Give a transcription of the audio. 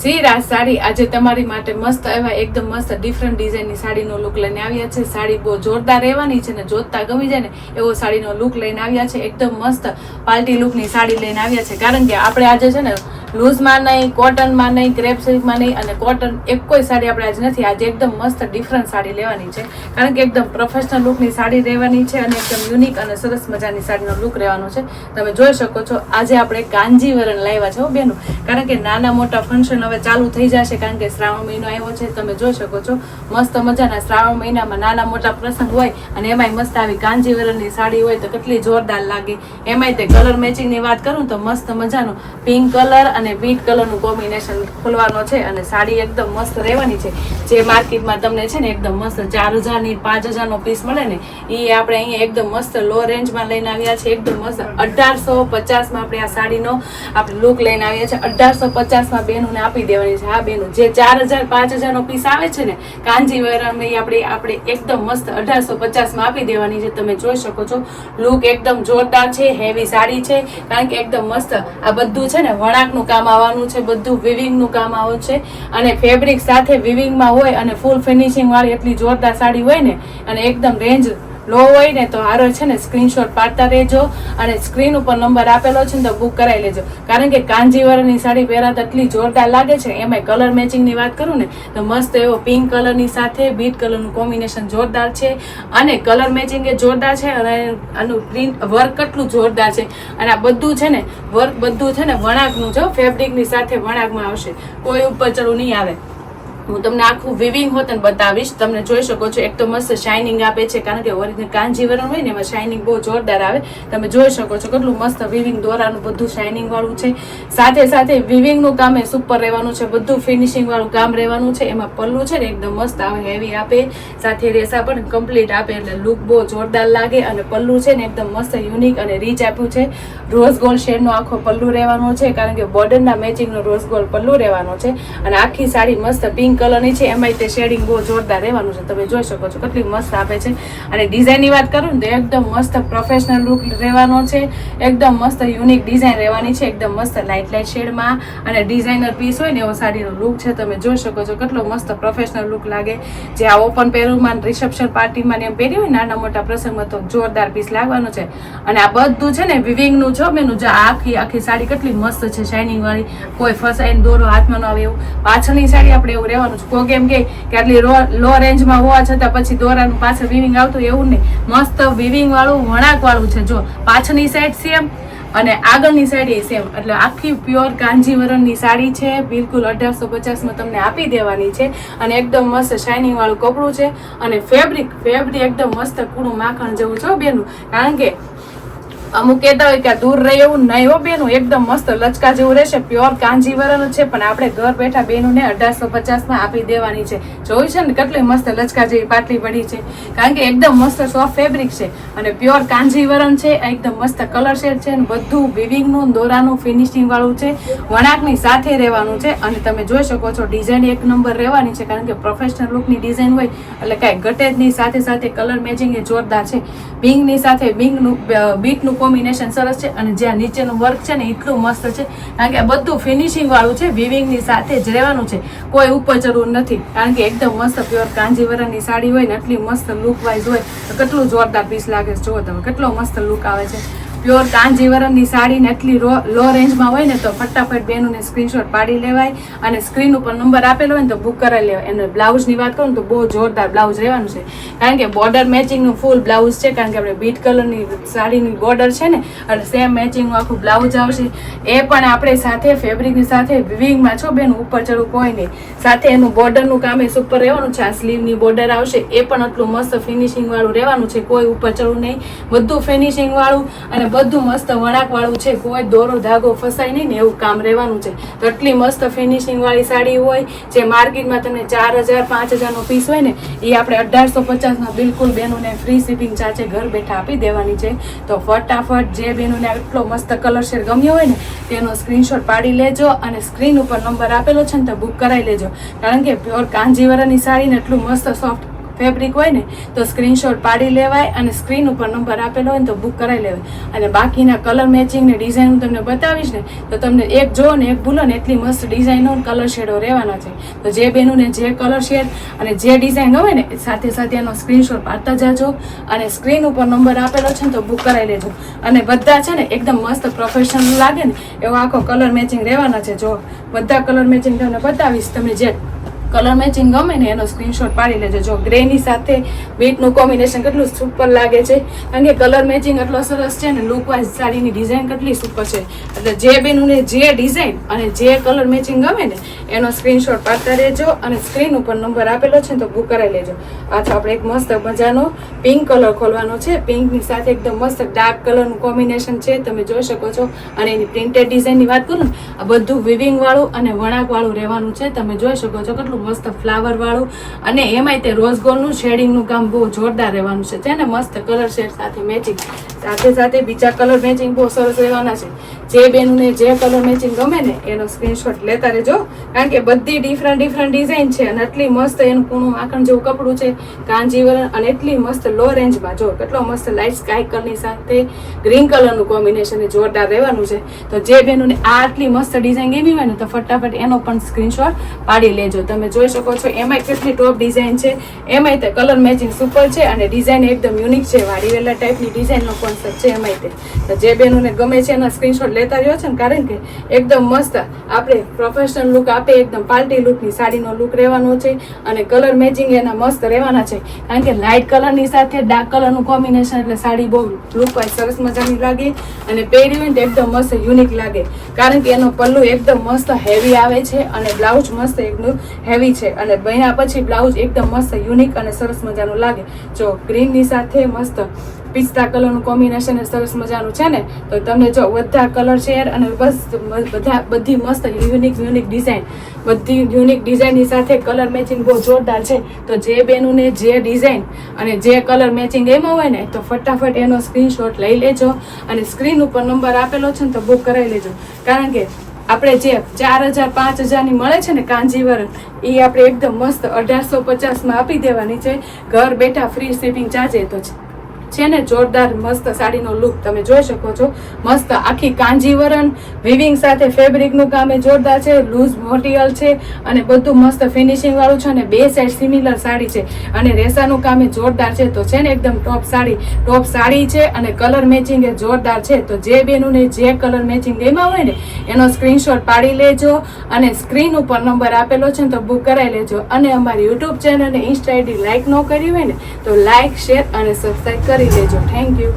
શ્રી રાજ સાડી આજે તમારી માટે મસ્ત એવા એકદમ મસ્ત ડિફરન્ટ ડિઝાઇનની સાડીનો લુક લઈને આવ્યા છે. સાડી બહુ જોરદાર રહેવાની છે ને જોતા ગમી જાય ને એવો સાડીનો લુક લઈને આવ્યા છે. એકદમ મસ્ત પાર્ટી લુકની સાડી લઈને આવ્યા છે. કારણ કે આપણે આજે છે ને લૂઝમાં નહીં, કોટનમાં નહીં, ક્રેપ સિલ્કમાં નહીં અને કોટન એક કોઈ સાડી આપણે આજે નથી. આજે એકદમ મસ્ત ડિફરન્ટ સાડી લેવાની છે. કારણ કે એકદમ પ્રોફેશનલ લુકની સાડી રહેવાની છે અને એકદમ યુનિક અને સરસ મજાની સાડીનો લુક રહેવાનો છે. તમે જોઈ શકો છો, આજે આપણે કાંજીવરણ લાવ્યા છે હો બેનું. કારણ કે નાના મોટા ફંક્શન હવે ચાલુ થઈ જશે કારણ કે શ્રાવણ મહિનો આવ્યો છે. તમે જોઈ શકો છો, મસ્ત મજાના શ્રાવણ મહિનામાં નાના મોટા પ્રસંગ હોય અને એમાંય મસ્ત આવી કાંજીવરણની સાડી હોય તો કેટલી જોરદાર લાગે. એમાંય તે કલર મેચિંગની વાત કરું તો મસ્ત મજાનો પિંક કલર અને બીટ કલરનું કોમ્બિનેશન ખોલવાનો છે અને સાડી એકદમ મસ્ત રહેવાની છે. જે માર્કેટમાં તમને છે ને એકદમ મસ્ત ચાર હજારની, પાંચ હજારનો પીસ મળે ને એ આપણે અહીંયા એકદમ મસ્ત લો રેન્જમાં લઈને આવ્યા છે. એકદમ મસ્ત અઢારસો પચાસમાં આપણે આ સાડીનો આપણે લુક લઈને આવ્યા છે. અઢારસો પચાસમાં બહેનોને આપી દેવાની છે હા બહેનો જે ચાર હજાર, પાંચ હજારનો પીસ આવે છે ને, કાંજીવરમ એ આપણે આપણે એકદમ મસ્ત અઢારસો પચાસમાં આપી દેવાની છે. તમે જોઈ શકો છો. લુક એકદમ જોરદાર છે હેવી સાડી છે. કારણ કે એકદમ મસ્ત આ બધું છે ને વણાકનું કામ આવવાનું છે, બધું વિવિંગનું કામ આવે છે. અને ફેબ્રિક સાથે વિવિંગમાં હોય અને ફૂલ ફિનિશિંગ વાળી એટલી જોરદાર સાડી હોય ને, અને એકદમ રેન્જ લો હોય ને તો હારો છે ને સ્ક્રીનશોટ પાડતા રહેજો અને સ્ક્રીન ઉપર નંબર આપેલો છે ને તો બુક કરાવી લેજો. કારણ કે કાંજીવરની સાડી પહેરાતા એટલી જોરદાર લાગે છે એમાં કલર મેચિંગની વાત કરું ને, તો મસ્ત એવો પિંક કલરની સાથે બીટ કલરનું કોમ્બિનેશન જોરદાર છે. અને કલર મેચિંગ એ જોરદાર છે અને આનું પ્રિન્ટ વર્ક કેટલું જોરદાર છે. અને આ બધું છે ને વર્ક બધું છે ને વણાકનું જો ફેબ્રિકની સાથે વણાકમાં આવશે. કોઈ ઉપર ચડું નહીં આવે. હું તમને આખું વિવિંગ હોત ને બતાવીશ. તમને જોઈ શકો છો, એક તો મસ્ત શાઇનિંગ આપે છે, કારણ કે ઓરિજિનલ કાંજીવરણ હોય ને એમાં શાઇનિંગ બહુ જોરદાર આવે. તમે જોઈ શકો છો કેટલું મસ્ત વિવિંગ દોરાનું બધું શાઇનિંગ વાળું છે. સાથે સાથે વિવિંગનું કામ એ સુપર રહેવાનું છે, બધું ફિનિશિંગ વાળું કામ રહેવાનું છે. એમાં પલ્લું છે ને એકદમ મસ્ત આવે હેવી આપે. સાથે રેસા પણ કમ્પ્લીટ આપે, એટલે લુક બહુ જોરદાર લાગે અને પલ્લું છે ને એકદમ મસ્ત યુનિક અને રીચ આપ્યું છે. રોઝ ગોલ્ડ શેડનો આખો પલ્લુ રહેવાનો છે, કારણ કે બોર્ડરના મેચિંગનો રોઝ ગોલ્ડ પલ્લુ રહેવાનો છે. અને આખી સાડી મસ્ત પિંક કલરની છે, એમાંય તે શેડિંગ બહુ જોરદાર રહેવાનું છે. તમે જોઈ શકો છો કેટલી મસ્ત આપે છે. અને ડિઝાઇનની વાત કરું ને તો એકદમ મસ્ત પ્રોફેશનલ લુક રહેવાનો છે. એકદમ મસ્ત યુનિક ડિઝાઇન રહેવાની છે. એકદમ મસ્ત લાઇટ લાઇટ શેડમાં અને ડિઝાઇનર પીસ હોય ને એવો સાડીનો લુક છે. તમે જોઈ શકો છો કેટલો મસ્ત પ્રોફેશનલ લુક લાગે. જે આ ઓપન પહેરવામાં રિસેપ્શન પાર્ટીમાં એમ પહેરી હોય નાના મોટા પ્રસંગમાં તો જોરદાર પીસ લાગવાનો છે. અને આ બધું છે ને વિવિંગનું છો મેનું જે આખી આખી સાડી કેટલી મસ્ત છે શાઇનિંગ વાળી. કોઈ ફસાઈને દોરો હાથમાં ન આવે એવું. પાછળની સાડી આપણે એવું રહેવાનું છે. કોઈ એમ કે આટલી લો રેન્જમાં હોવા છતાં પછી દોરાનું પાછળ વિવિંગ આવતું એવું નહીં. મસ્ત વિવિંગ વાળું, વણાક વાળું છે. જો, પાછળની સાઈડ સેમ અને આગળની સાઈડ એ સેમ એટલે આખી પ્યોર કાંજીવરણની સાડી છે. બિલકુલ અઢારસો પચાસમાં તમને આપી દેવાની છે. અને એકદમ મસ્ત શાઇનિંગ વાળું કપડું છે. અને ફેબ્રિક ફેબ્રિક એકદમ મસ્ત કૂણું માખણ જેવું છો બેનું. કારણ કે અમુક કહેતા હોય કે દૂર રહે એવું નહીં હો બેનું, એકદમ મસ્ત લચકા જેવું રહેશે પ્યોર કાંજીવરણ છે, પણ આપણે ઘર બેઠા બેનુંને અઢારસો પચાસમાં આપી દેવાની છે. જોયું છે ને કેટલી મસ્ત લચકા જેવી પાટલી પડી છે? કારણ કે એકદમ મસ્ત સોફ્ટ ફેબ્રિક છે અને પ્યોર કાંજીવરણ છે એકદમ મસ્ત કલર શેડ છે અને બધું વિવિંગનું દોરાનું ફિનિશિંગ વાળું છે વણાકની સાથે રહેવાનું છે. અને તમે જોઈ શકો છો ડિઝાઇન એક નંબર રહેવાની છે, કારણ કે પ્રોફેશનલ લુકની ડિઝાઇન હોય, એટલે કાંઈ ગટેજની સાથે સાથે કલર મેચિંગ એ જોરદાર છે. બિંગની સાથે બિંગનું બીટનું કોમ્બિનેશન સરસ છે અને જ્યાં નીચેનું વર્ક છે ને એટલું મસ્ત છે. કારણ કે બધું ફિનિશિંગ વાળું છે વિવિંગની સાથે જ રહેવાનું છે. કોઈ ઉપર જરૂર નથી. કારણ કે એકદમ મસ્ત પ્યોર કાંજીવરણની સાડી હોય ને, એટલી મસ્ત લુક વાઇઝ હોય, તો કેટલું જોરદાર પીસ લાગે છે. જુઓ તમે, કેટલો મસ્ત લુક આવે છે. પ્યોર કાંજીવરમની સાડી ને એટલી લો રેન્જમાં હોય ને તો ફટાફટ બેનોને સ્ક્રીનશોટ પાડી લેવાય અને સ્ક્રીન ઉપર નંબર આપેલો હોય ને તો બુક કરાવી લેવાય. અને બ્લાઉઝની વાત કરું તો બહુ જોરદાર બ્લાઉઝ રહેવાનું છે. કારણ કે બોર્ડર મેચિંગનું ફૂલ બ્લાઉઝ છે, કારણ કે આપણે બીટ કલરની સાડીની બોર્ડર છે ને, અને સેમ મેચિંગનું આખું બ્લાઉઝ આવશે. એ પણ આપણે સાથે ફેબ્રિકની સાથે વિવિંગમાં છો બેન, ઉપર ચડવું કોઈ નહીં. સાથે એનું બોર્ડરનું કામ એ સુપર રહેવાનું છે. આ સ્લીવની બોર્ડર આવશે, એ પણ આટલું મસ્ત ફિનિશિંગવાળું રહેવાનું છે. કોઈ ઉપર ચડવું નહીં. બધું ફિનિશિંગવાળું અને બધું મસ્ત વણાક વાળું છે. કોઈ દોરો ધાગો ફસાય નહીં ને એવું કામ રહેવાનું છે. એટલી મસ્ત ફિનિશિંગ વાળી સાડી હોય, જે માર્કેટમાં તમને ચાર હજાર, પાંચ હજારનો પીસ હોય ને એ આપણે અઢારસો પચાસમાં બિલકુલ બેનોને ફ્રી શિપિંગ ચાર્જે ઘર બેઠા આપી દેવાની છે. તો ફટાફટ જે બેનોને એટલો મસ્ત કલર શેડ ગમ્યો હોય ને, તેનો સ્ક્રીનશોટ પાડી લેજો અને સ્ક્રીન ઉપર નંબર આપેલો છે ને તો બુક કરાવી લેજો. કારણ કે પ્યોર કાંજીવરાની સાડી ને એટલું મસ્ત સોફ્ટ ફેબ્રિક હોય ને, તો સ્ક્રીનશોટ પાડી લેવાય અને સ્ક્રીન ઉપર નંબર આપેલો હોય ને તો બુક કરાવી લેવાય. અને બાકીના કલર મેચિંગ ને ડિઝાઇન હું તમને બતાવીશ ને, તો તમને એક જો ને, એક ભૂલો ને, એટલી મસ્ત ડિઝાઇનો કલર શેડો રહેવાના છે. તો જે બેનુંને જે કલર શેડ અને જે ડિઝાઇન ગમે ને સાથે સાથે એનો સ્ક્રીનશોટ પાડતા જાજો અને સ્ક્રીન ઉપર નંબર આપેલો છે ને, તો બુક કરાવી લેજો. અને બધા છે ને, એકદમ મસ્ત પ્રોફેશનલ લાગે ને, એવો આખો કલર મેચિંગ રહેવાના છે. જો બધા કલર મેચિંગ તમને બતાવીશ તમે જે કલર મેચિંગ ગમે ને એનો સ્ક્રીનશોટ પાડી લેજો. જો ગ્રેની સાથે બીટનું કોમ્બિનેશન કેટલું સુપર લાગે છે. કારણ કે કલર મેચિંગ એટલો સરસ છે ને લુકવાઇઝ સાડીની ડિઝાઇન કેટલી સુપર છે. એટલે જે બેનુંને જે ડિઝાઇન અને જે કલર મેચિંગ ગમે ને એનો સ્ક્રીનશોટ પાડતા રહેજો અને સ્ક્રીન ઉપર નંબર આપેલો છે ને તો બુક કરાવી લેજો. તો આપણે એક મસ્ત મજાનો પિંક કલર ખોલવાનો છે. પિંકની સાથે એકદમ મસ્ત ડાર્ક કલરનું કોમ્બિનેશન છે. તમે જોઈ શકો છો. અને એની પ્રિન્ટેડ ડિઝાઇનની વાત કરું ને, આ બધું વિવિંગવાળું અને વણાકવાળું રહેવાનું છે. તમે જોઈ શકો છો કેટલું મસ્ત ફ્લાવર વાળું. અને એમાંય તે રોઝ ગોલ્ડનું શેડિંગનું કામ બહુ જોરદાર રહેવાનું છે. ને? મસ્ત કલર શેડ સાથે મેચિંગ સાથે સાથે બીજા કલર મેચિંગ બહુ સરસ રહેવાના છે. જે બેનને જે કલર મેચિંગ ગમે ને, એનો સ્ક્રીનશોટ લેતા રહેજો. કારણ કે બધી ડિફરન્ટ ડિફરન્ટ ડિઝાઇન છે અને એટલી મસ્ત એનું કૂણું માખણ જેવું કપડું છે કાંજીવરણ અને એટલી મસ્ત લો રેન્જમાં જો કેટલો મસ્ત લાઇટ સ્કાય કલરની સાથે ગ્રીન કલરનું કોમ્બિનેશન જોરદાર રહેવાનું છે. તો જે બેનોને આટલી મસ્ત ડિઝાઇન ગમી હોય ને, તો ફટાફટ એનો પણ સ્ક્રીનશોટ પાડી લેજો. તમે જોઈ શકો છો. એમાંય કેટલી ટોપ ડિઝાઇન છે. એમાંય તે કલર મેચિંગ સુપર છે અને ડિઝાઇન એકદમ યુનિક છે. વાડીવેલા ટાઈપની ડિઝાઇનનો કોન્સેપ્ટ છે એમાંય તે. તો જે બેનોને ગમે છે એના સ્ક્રીનશોટ લેતા રહ્યો છે ને, કારણ કે એકદમ મસ્ત આપણે પ્રોફેશનલ લુક આપે, એકદમ પાર્ટી લુકની સાડીનો લુક રહેવાનો છે અને કલર મેચિંગ એના મસ્ત રહેવાના છે. કારણ કે લાઇટ કલરની સાથે ડાર્ક કલરનું કોમ્બિનેશન એટલે સાડી બહુ લુક વાઇઝ સરસ મજાની લાગે અને પહેરી હોય એકદમ મસ્ત યુનિક લાગે. કારણ કે એનો પલ્લુ એકદમ મસ્ત હેવી આવે છે અને બ્લાઉઝ મસ્ત એકદમ હેવી છે અને બન્યા પછી બ્લાઉઝ એકદમ મસ્ત યુનિક અને સરસ મજાનું લાગે. જો ગ્રીનની સાથે મસ્ત પિસ્તા કલરનું કોમ્બિનેશન સરસ મજાનું છે ને, તો તમને જો બધા કલર શેર અને બસ બધા, બધી મસ્ત યુનિક યુનિક ડિઝાઇન બધી યુનિક ડિઝાઇનની સાથે કલર મેચિંગ બહુ જોરદાર છે. તો જે બેનુને જે ડિઝાઇન અને જે કલર મેચિંગ એમાં હોય ને, તો ફટાફટ એનો સ્ક્રીનશોટ લઈ લેજો અને સ્ક્રીન ઉપર નંબર આપેલો છે ને, તો બુક કરાવી લેજો. કારણ કે આપણે જે ચાર હજાર, પાંચ હજારની મળે છે ને કાંજીવરણ એ આપણે એકદમ મસ્ત અઢારસો પચાસમાં આપી દેવાની છે. ઘર બેઠા ફ્રી શિપિંગ ચાર્જ તો છે છે ને જોરદાર મસ્ત સાડીનો લુક તમે જોઈ શકો છો. મસ્ત આખી કાંજીવરણ વિવિંગ સાથે ફેબ્રિકનું કામ જોરદાર છે. લૂઝ મટીરિયલ છે અને બધું મસ્ત ફિનિશિંગ વાળું છે અને બે સાઈડ સિમિલર સાડી છે. અને રેસાનું કામ જોરદાર છે. તો છે ને એકદમ ટોપ સાડી. ટોપ સાડી છે અને કલર મેચિંગ એ જોરદાર છે. તો જે બેનુંને જે કલર મેચિંગ ગમ્યા હોય ને, એનો સ્ક્રીનશોટ પાડી લેજો અને સ્ક્રીન ઉપર નંબર આપેલો છે ને તો બુક કરાવી લેજો. અને અમારી યુટ્યુબ ચેનલ અને ઇન્સ્ટા આઈડી લાઈક ન કરી હોય ને, તો લાઈક શેર અને સબસ્ક્રાઈબ કરી લેજો થેન્ક યુ